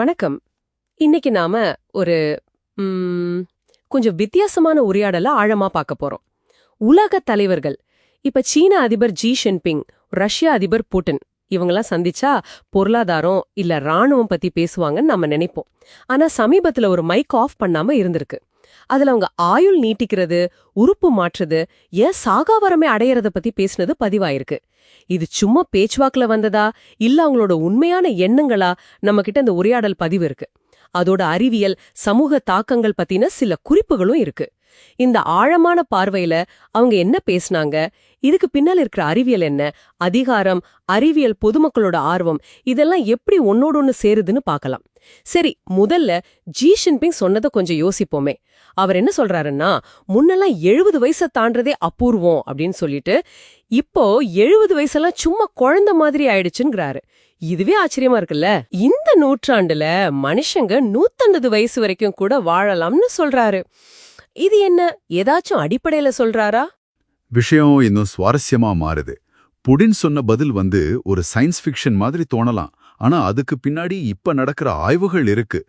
வணக்கம். இன்னைக்கு நாம ஒரு கொஞ்சம் வித்தியாசமான உரையாடல ஆழமா பார்க்க போறோம். உலக தலைவர்கள் இப்ப சீன அதிபர் ஜி ஷின்பிங் ரஷ்ய அதிபர் புட்டின் இவங்கெல்லாம் சந்திச்சா பொருளாதாரம் இல்ல ராணுவம் பத்தி பேசுவாங்கன்னு நம்ம நினைப்போம். ஆனா சமீபத்துல ஒரு மைக் ஆஃப் பண்ணாம இருந்திருக்கு. அதுல அவங்க ஆயுள் நீட்டிக்கிறது உறுப்பு மாற்றுறது ஏன் சாகாவரமே அடையறத பத்தி பேசுனது பதிவாயிருக்கு. இது சும்மா பேச்சுவாக்குல வந்ததா இல்ல அவங்களோட உண்மையான எண்ணங்களா நம்ம கிட்ட இந்த உரையாடல் பதிவு இருக்கு. அதோட அறிவியல் சமூக தாக்கங்கள் பத்தின சில குறிப்புகளும் இருக்கு. இந்த ஆழமான பார்வையில அவங்க என்ன பேசுனாங்க? இதுக்கு பின்னால் இருக்கிற அறிவியல் என்ன? அதிகாரம் அறிவியல் பொதுமக்களோட ஆர்வம் இதெல்லாம் எப்படி ஒன்னோட ஒன்னு சேருதுன்னு பார்க்கலாம் சரி முதல்ல ஜி ஷின்பிங் சொன்னதை கொஞ்சம் யோசிப்போமே. அவர் என்ன சொல்றாருன்னா முன்னெல்லாம் எழுபது வயசை தாண்டதே அபூர்வம் அப்படின்னு சொல்லிட்டு இப்போ எழுபது வயசெல்லாம் சும்மா குழந்தை மாதிரி ஆயிடுச்சுங்கிறாரு. இதுவே ஆச்சரியமா இருக்குல்ல? இந்த நூற்றாண்டுல மனுஷங்க நூத்தம்பது வயசு வரைக்கும் கூட வாழலாம்னு சொல்றாரு. இது என்ன ஏதாச்சும் அடிப்படையில சொல்றாரா? விஷயம் இன்னும் சுவாரஸ்யமா மாறுது. புடின் சொன்ன பதில் வந்து ஒரு சயின்ஸ் ஃபிக்ஷன் மாதிரி தோணலாம். ஆனா அதுக்கு பின்னாடி இப்ப நடக்கிற ஆய்வுகள் இருக்கு.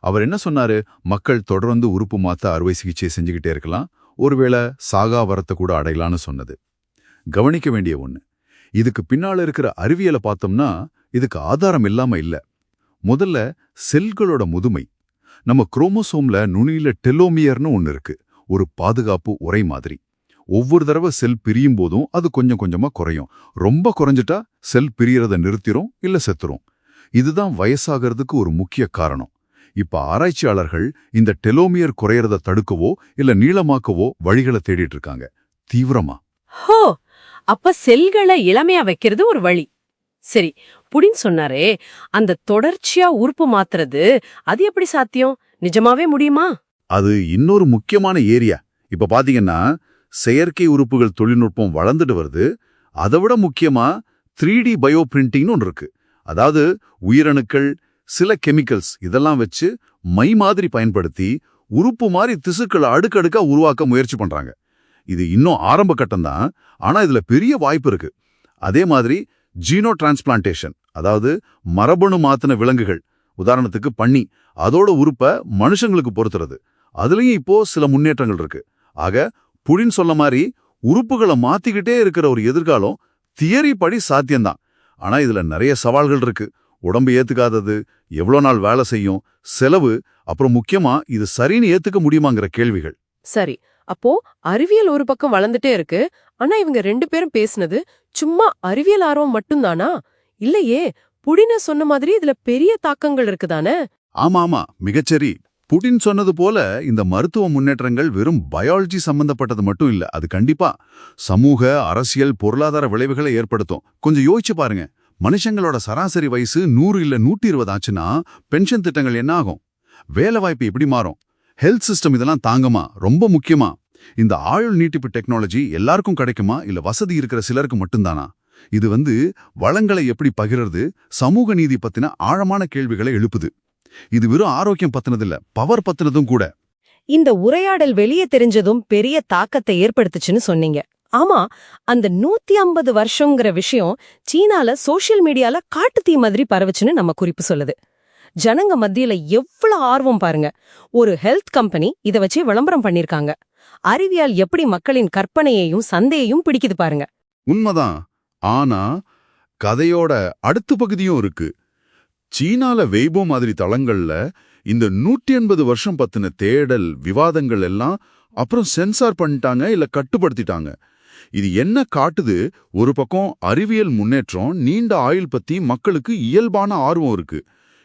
அவர் என்ன சொன்னாரு? மக்கள் தொடர்ந்து உறுப்பு மாத்த அறுவை சிகிச்சை செஞ்சுக்கிட்டே இருக்கலாம். ஒருவேளை சாகா வரத்தை கூட அடையலான்னு சொன்னது. கவனிக்க வேண்டிய ஒண்ணு. இதுக்கு பின்னால இருக்கிற அறிவியலை பார்த்தோம்னா இதுக்கு ஆதாரம் இல்லாம இல்ல. முதல்ல செல்களோட முதுமை. நம்ம குரோமோசோம்ல நுனியில டெலோமியர்னு ஒன்னு இருக்கு. ஒரு பாதுகாப்பு உரை மாதிரி. ஒவ்வொரு தடவை செல் பிரியும் போதும் அது கொஞ்சம் கொஞ்சமா குறையும். ரொம்ப குறைஞ்சிட்டா செல் பிரியறத நிறுத்திரும் இல்ல செத்துரும். இதுதான் வயசாகிறதுக்கு ஒரு முக்கிய காரணம். இப்ப ஆராய்ச்சியாளர்கள் இந்த டெலோமியர் குறையறத தடுக்கவோ இல்ல நீளமாக்கவோ வழிகளை தேடிட்டு இருக்காங்க. தீவிரமா. ஹோ! அப்ப செல்களை இளமையா வைக்கிறது ஒரு வழி. சரி புடின் சொன்னாரே அந்த தொடர்ச்சியா உறுப்பு மாத்துறது அது எப்படி சாத்தியம்? நிஜமாவே முடியுமா? அது இன்னொரு முக்கியமான ஏரியா. இப்ப பாத்தீங்கன்னா செயற்கை உறுப்புகள் தொழில்நுட்பம் வளர்ந்துட்டு வருது. அதை விட முக்கியமா த்ரீ டி பயோ பிரிண்டிங்னு ஒன்று இருக்கு. அதாவது உயிரணுக்கள் சில கெமிக்கல்ஸ் இதெல்லாம் வச்சு மை மாதிரி பயன்படுத்தி உறுப்பு மாதிரி திசுக்களை அடுக்கடுக்கா உருவாக்க முயற்சி பண்றாங்க. இது இன்னும் ஆரம்ப கட்டம்தான் ஆனா இதுல பெரிய வாய்ப்பு இருக்கு. அதே மாதிரி ஜீனோ டிரான்ஸ்பிளான்டேஷன் அதாவது மரபணு மாத்தின விலங்குகள் உதாரணத்துக்கு பண்ணி அதோட உறுப்பை மனுஷங்களுக்கு பொறுத்துறது அதுலயும் இப்போ சில முன்னேற்றங்கள் இருக்கு. ஆக புழின் சொல்ல மாதிரி உறுப்புகளை மாத்திக்கிட்டே இருக்கிற ஒரு எதிர்காலம் தியரி படி சாத்தியம்தான். ஆனா இதுல நிறைய சவால்கள் இருக்கு. உடம்பு ஏத்துக்காதது எவ்வளோ நாள் வேலை செய்யும் செலவு அப்புறம் முக்கியமா இது சரின்னு ஏத்துக்க முடியுமாங்கிற கேள்விகள். சரி அப்போ அறிவியல் ஒரு பக்கம் வளர்ந்துட்டே இருக்கு. ஆனா இவங்க ரெண்டு பேரும் பேசுனது சும்மா அறிவியல் ஆர்வம் மட்டும்தானா? இல்லையே புடின சொன்ன மாதிரி இதுல பெரிய தாக்கங்கள் இருக்குதானே? ஆமா ஆமா. மிகச்சரி புடின் சொன்னது போல இந்த மருத்துவ முன்னேற்றங்கள் வெறும் பயாலஜி சம்பந்தப்பட்டது மட்டும் இல்ல. அது கண்டிப்பா சமூக அரசியல் பொருளாதார விளைவுகளை ஏற்படுத்தும். கொஞ்சம் யோசிச்சு பாருங்க. மனுஷங்களோட சராசரி வயசு நூறு இல்ல நூற்றி இருபது ஆச்சுன்னா பென்ஷன் திட்டங்கள் என்ன ஆகும்? வேலை வாய்ப்பு எப்படி மாறும்? ஹெல்த் சிஸ்டம் இதெல்லாம் தாங்கமா? ரொம்ப முக்கியமா? இந்த ஆயுள் நீட்டிப்பு டெக்னாலஜி எல்லாருக்கும் கிடைக்குமா? இல்ல வசதி இருக்கிற சிலருக்கு மட்டும்தானா? இது வந்து வளங்களை எப்படி பகிர்றது? சமூக நீதி பத்தின ஆழமான கேள்விகளை எழுப்புது. இது வெறும் ஆரோக்கியம் பத்தினதில்ல பவர் பத்தினதும் கூட. இந்த உரையாடல் வெளியே தெரிஞ்சதும் பெரிய தாக்கத்தை ஏற்படுத்துச்சுன்னு சொன்னீங்க. ஆமா அந்த நூத்தி ஐம்பது வருஷங்கிற விஷயம் சீனால சோஷியல் மீடியால காட்டு தீ மாதிரி பரவுச்சுன்னு நம்ம குறிப்பு சொல்லுது. ஜனங்க மத்தியில எவ்வளவு ஆர்வம் பாருங்க. ஒரு ஹெல்த் கம்பெனி இத வச்சு விளம்பரம் பண்ணிருக்காங்க. அறிவியல் எப்படி மக்களின் கற்பனையையும் சந்தையையும் பிடிக்குது பாருங்க. உண்மைதான். ஆனா கதையோட அடுத்த பகுதியும் இருக்கு. சீனால வெய்போ மாதிரி தளங்கள்ல இந்த நூற்றி எண்பது வருஷம் பத்தின தேடல் விவாதங்கள் எல்லாம் அப்புறம் சென்சார் பண்ணிட்டாங்க இல்ல கட்டுப்படுத்திட்டாங்க. இது என்ன காட்டுது? ஒரு பக்கம் அறிவியல் முன்னேற்றம் நீண்ட ஆயுள் பத்தி மக்களுக்கு இயல்பான ஆர்வம் இருக்கு.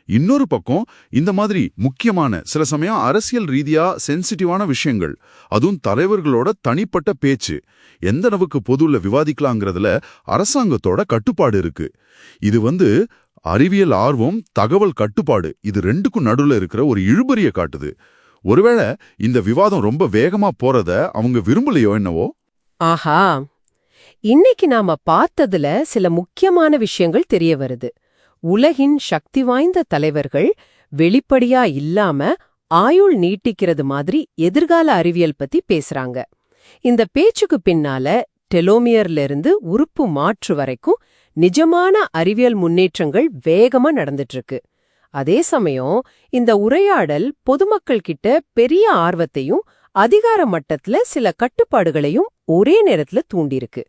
இன்னொரு பக்கம் இந்த மாதிரி முக்கியமான சில சமயம் அரசியல் ரீதியா சென்சிட்டிவான விஷயங்கள் அதுவும் தலைவர்களோட தனிப்பட்ட பேச்சு எந்த அளவுக்கு பொதுவில் விவாதிக்கலாங்கிறதுல அரசாங்கத்தோட கட்டுப்பாடு இருக்கு. இது வந்து அறிவியல் ஆர்வம் தகவல் கட்டுப்பாடு இது ரெண்டுக்கும் நடுவுல இருக்கிற ஒரு இழுபறிய காட்டுது. ஒருவேளை இந்த விவாதம் ரொம்ப வேகமா போறத அவங்க விரும்பலையோ என்னவோ? ஆஹா! இன்னைக்கு நாம பார்த்ததுல சில முக்கியமான விஷயங்கள் தெரிய வருது. உலகின் சக்தி வாய்ந்த தலைவர்கள் வெளிப்படையா இல்லாம ஆயுள் நீட்டிக்கிறது மாதிரி எதிர்கால அறிவியல் பத்தி பேசுறாங்க. இந்த பேச்சுக்கு பின்னால டெலோமியர்ல இருந்து உறுப்பு மாற்று வரைக்கும் நிஜமான அறிவியல் முன்னேற்றங்கள் வேகமா நடந்துட்டு இருக்கு அதே சமயம் இந்த உரையாடல் பொதுமக்கள் கிட்ட பெரிய ஆர்வத்தையும் அதிகார மட்டத்துல சில கட்டுப்பாடுகளையும் ஒரே நேரத்துல தூண்டிருக்கு.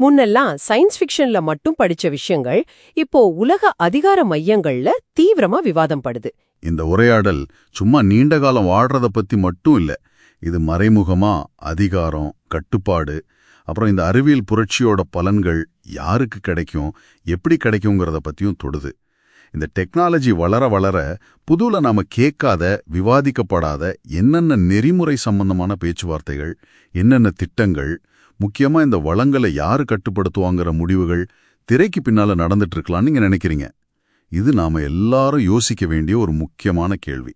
முன்னெல்லாம் சயின்ஸ் ஃபிக்ஷன்ல மட்டும் படிச்ச விஷயங்கள் இப்போ உலக அதிகார மையங்கள்ல தீவிரமா விவாதம் படுது. இந்த உரையாடல் சும்மா நீண்ட காலம் வாழ்றத பத்தி மட்டும் இல்ல இது மறைமுகமா அதிகாரம் கட்டுப்பாடு அப்புறம் இந்த அறிவியல் புரட்சியோட பலன்கள் யாருக்கு கிடைக்கும் எப்படி கிடைக்குங்கிறத பத்தியும் தொடுது. இந்த டெக்னாலஜி வளர வளர புதுல நாம கேட்காத விவாதிக்கப்படாத என்னென்ன நெறிமுறை சம்பந்தமான பேச்சுவார்த்தைகள் என்னென்ன திட்டங்கள் முக்கியமா இந்த வளங்களை யாரு கட்டுப்படுத்துவாங்கிற முடிவுகள் திரைக்கு பின்னால நடந்துட்டு இருக்கலாம்னு நீங்க நினைக்கிறீங்க. இது நாம எல்லாரும் யோசிக்க வேண்டிய ஒரு முக்கியமான கேள்வி.